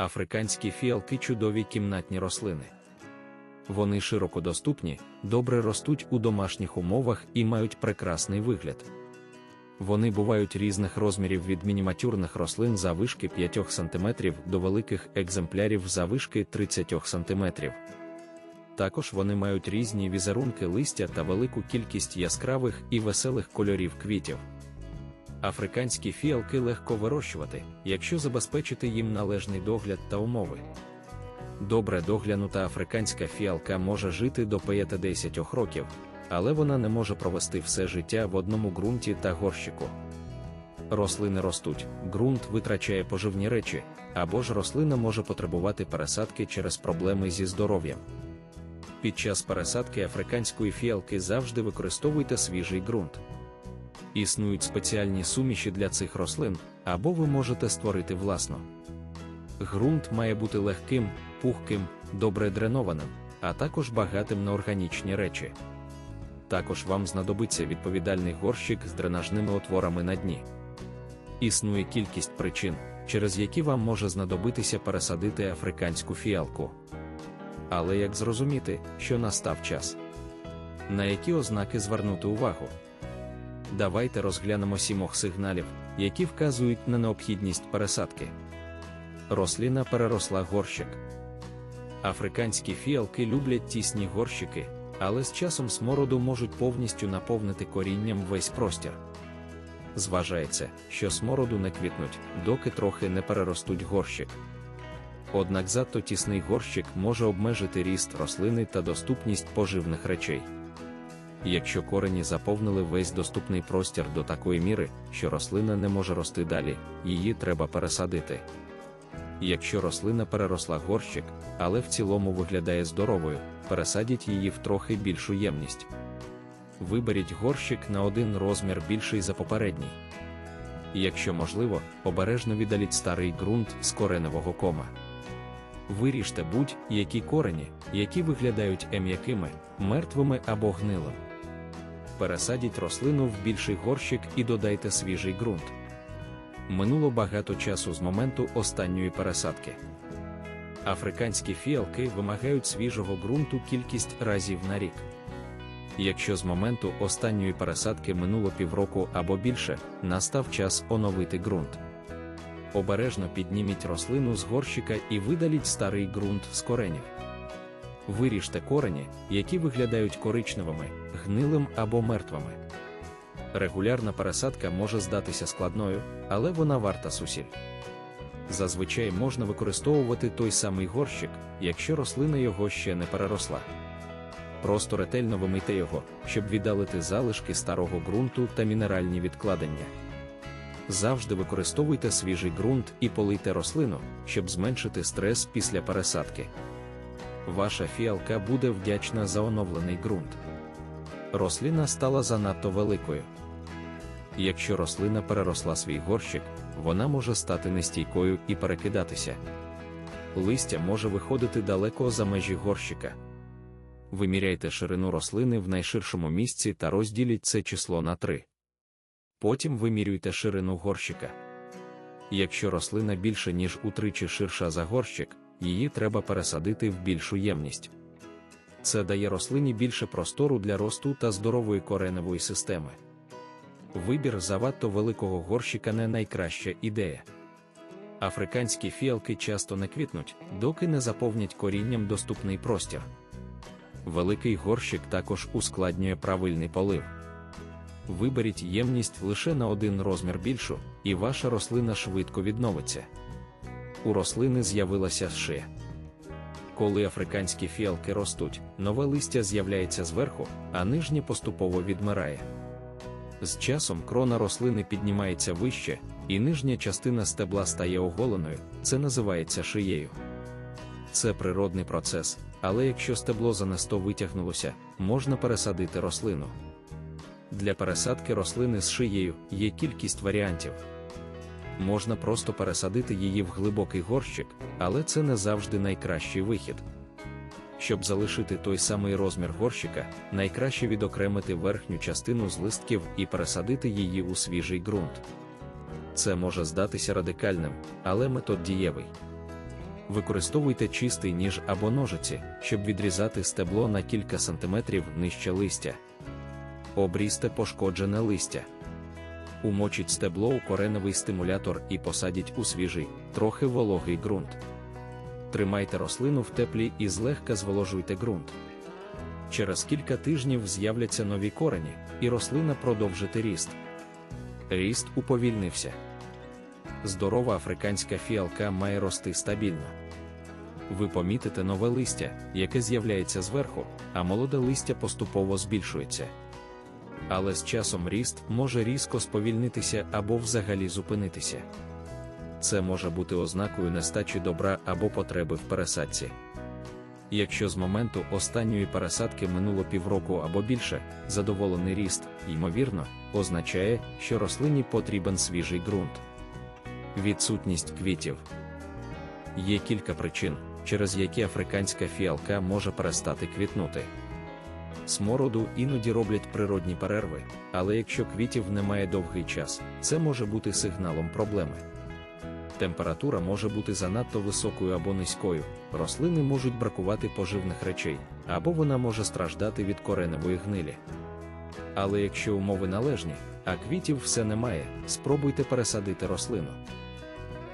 Африканські фіалки чудові кімнатні рослини. Вони широко доступні, добре ростуть у домашніх умовах і мають прекрасний вигляд. Вони бувають різних розмірів від мініматюрних рослин завишки 5 см до великих екземплярів завишки 30 см. Також вони мають різні візерунки листя та велику кількість яскравих і веселих кольорів квітів. Африканські фіалки легко вирощувати, якщо забезпечити їм належний догляд та умови. Добре доглянута африканська фіалка може жити до 5-10 років, але вона не може провести все життя в одному ґрунті та горщику. Рослини ростуть, ґрунт витрачає поживні речі, або ж рослина може потребувати пересадки через проблеми зі здоров'ям. Під час пересадки африканської фіалки завжди використовуйте свіжий ґрунт. Існують спеціальні суміші для цих рослин, або ви можете створити власну. Ґрунт має бути легким, пухким, добре дренованим, а також багатим на органічні речі. Також вам знадобиться відповідальний горщик з дренажними отворами на дні. Існує кількість причин, через які вам може знадобитися пересадити африканську фіалку. Але як зрозуміти, що настав час? На які ознаки звернути увагу? Давайте розглянемо сімох сигналів, які вказують на необхідність пересадки. Рослина переросла горщик. Африканські фіалки люблять тісні горщики, але з часом смороду можуть повністю наповнити корінням весь простір. Зважається, що смороду не квітнуть, доки трохи не переростуть горщик. Однак надто тісний горщик може обмежити ріст рослини та доступність поживних речей. Якщо корені заповнили весь доступний простір до такої міри, що рослина не може рости далі, її треба пересадити. Якщо рослина переросла горщик, але в цілому виглядає здоровою, пересадіть її в трохи більшу ємність. Виберіть горщик на один розмір більший за попередній. Якщо можливо, обережно віддаліть старий ґрунт з кореневого кома. Виріжте будь-які корені, які виглядають ем'якими, мертвими або гнилим. Пересадіть рослину в більший горщик і додайте свіжий ґрунт. Минуло багато часу з моменту останньої пересадки. Африканські фіалки вимагають свіжого ґрунту кількість разів на рік. Якщо з моменту останньої пересадки минуло півроку або більше, настав час оновити ґрунт. Обережно підніміть рослину з горщика і видаліть старий ґрунт з коренів. Виріжте корені, які виглядають коричневими, гнилим або мертвими. Регулярна пересадка може здатися складною, але вона варта сусіль. Зазвичай можна використовувати той самий горщик, якщо рослина його ще не переросла. Просто ретельно вимийте його, щоб віддалити залишки старого ґрунту та мінеральні відкладення. Завжди використовуйте свіжий ґрунт і полийте рослину, щоб зменшити стрес після пересадки. Ваша фіалка буде вдячна за оновлений ґрунт. Рослина стала занадто великою. Якщо рослина переросла свій горщик, вона може стати нестійкою і перекидатися. Листя може виходити далеко за межі горщика. Виміряйте ширину рослини в найширшому місці та розділіть це число на 3. Потім вимірюйте ширину горщика. Якщо рослина більше, ніж утричі ширша за горщик, її треба пересадити в більшу ємність. Це дає рослині більше простору для росту та здорової кореневої системи. Вибір завадто великого горщика не найкраща ідея. Африканські фіалки часто не квітнуть, доки не заповнять корінням доступний простір. Великий горщик також ускладнює правильний полив. Виберіть ємність лише на один розмір більшу, і ваша рослина швидко відновиться. У рослини з'явилася шия. Коли африканські фіалки ростуть, нове листя з'являється зверху, а нижнє поступово відмирає. З часом крона рослини піднімається вище, і нижня частина стебла стає оголеною, це називається шиєю. Це природний процес, але якщо стебло занесто витягнулося, можна пересадити рослину. Для пересадки рослини з шиєю є кількість варіантів. Можна просто пересадити її в глибокий горщик, але це не завжди найкращий вихід. Щоб залишити той самий розмір горщика, найкраще відокремити верхню частину з листків і пересадити її у свіжий ґрунт. Це може здатися радикальним, але метод дієвий. Використовуйте чистий ніж або ножиці, щоб відрізати стебло на кілька сантиметрів нижче листя. Обрізьте пошкоджене листя. Умочіть стебло у кореневий стимулятор і посадіть у свіжий, трохи вологий ґрунт. Тримайте рослину в теплі і злегка зволожуйте ґрунт. Через кілька тижнів з'являться нові корені, і рослина продовжить ріст. Ріст уповільнився. Здорова африканська фіалка має рости стабільно. Ви помітите нове листя, яке з'являється зверху, а молоде листя поступово збільшується. Але з часом ріст може різко сповільнитися або взагалі зупинитися. Це може бути ознакою нестачі добра або потреби в пересадці. Якщо з моменту останньої пересадки минуло півроку або більше, задоволений ріст, ймовірно, означає, що рослині потрібен свіжий ґрунт. Відсутність квітів є кілька причин, через які африканська фіалка може перестати квітнути. Смороду іноді роблять природні перерви, але якщо квітів немає довгий час, це може бути сигналом проблеми. Температура може бути занадто високою або низькою, рослини можуть бракувати поживних речей, або вона може страждати від кореневої гнилі. Але якщо умови належні, а квітів все немає, спробуйте пересадити рослину.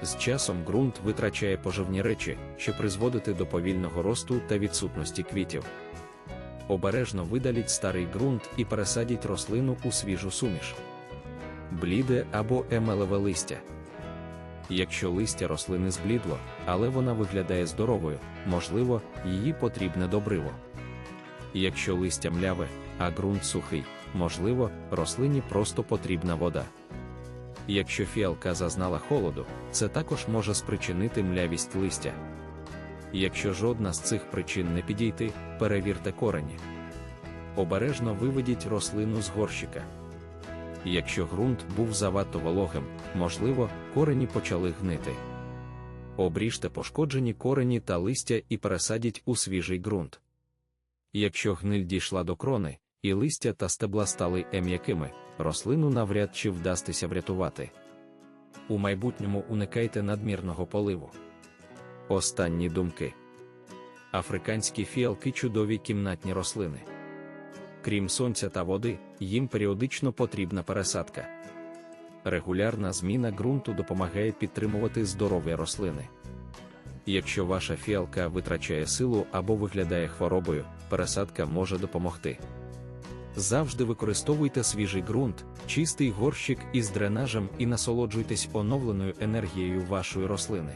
З часом ґрунт витрачає поживні речі, що призводити до повільного росту та відсутності квітів. Обережно видаліть старий ґрунт і пересадіть рослину у свіжу суміш. Бліде або емелеве листя. Якщо листя рослини зблідло, але вона виглядає здоровою, можливо, її потрібне добриво. Якщо листя мляве, а ґрунт сухий, можливо, рослині просто потрібна вода. Якщо фіалка зазнала холоду, це також може спричинити млявість листя. Якщо жодна з цих причин не підійти, перевірте корені. Обережно виведіть рослину з горщика. Якщо ґрунт був завадто вологим, можливо, корені почали гнити. Обріжте пошкоджені корені та листя і пересадіть у свіжий ґрунт. Якщо гниль дійшла до крони, і листя та стебла стали ем'якими, рослину навряд чи вдастися врятувати. У майбутньому уникайте надмірного поливу. Останні думки. Африканські фіалки чудові кімнатні рослини. Крім сонця та води, їм періодично потрібна пересадка. Регулярна зміна ґрунту допомагає підтримувати здорові рослини. Якщо ваша фіалка витрачає силу або виглядає хворобою, пересадка може допомогти. Завжди використовуйте свіжий ґрунт, чистий горщик із дренажем і насолоджуйтесь оновленою енергією вашої рослини.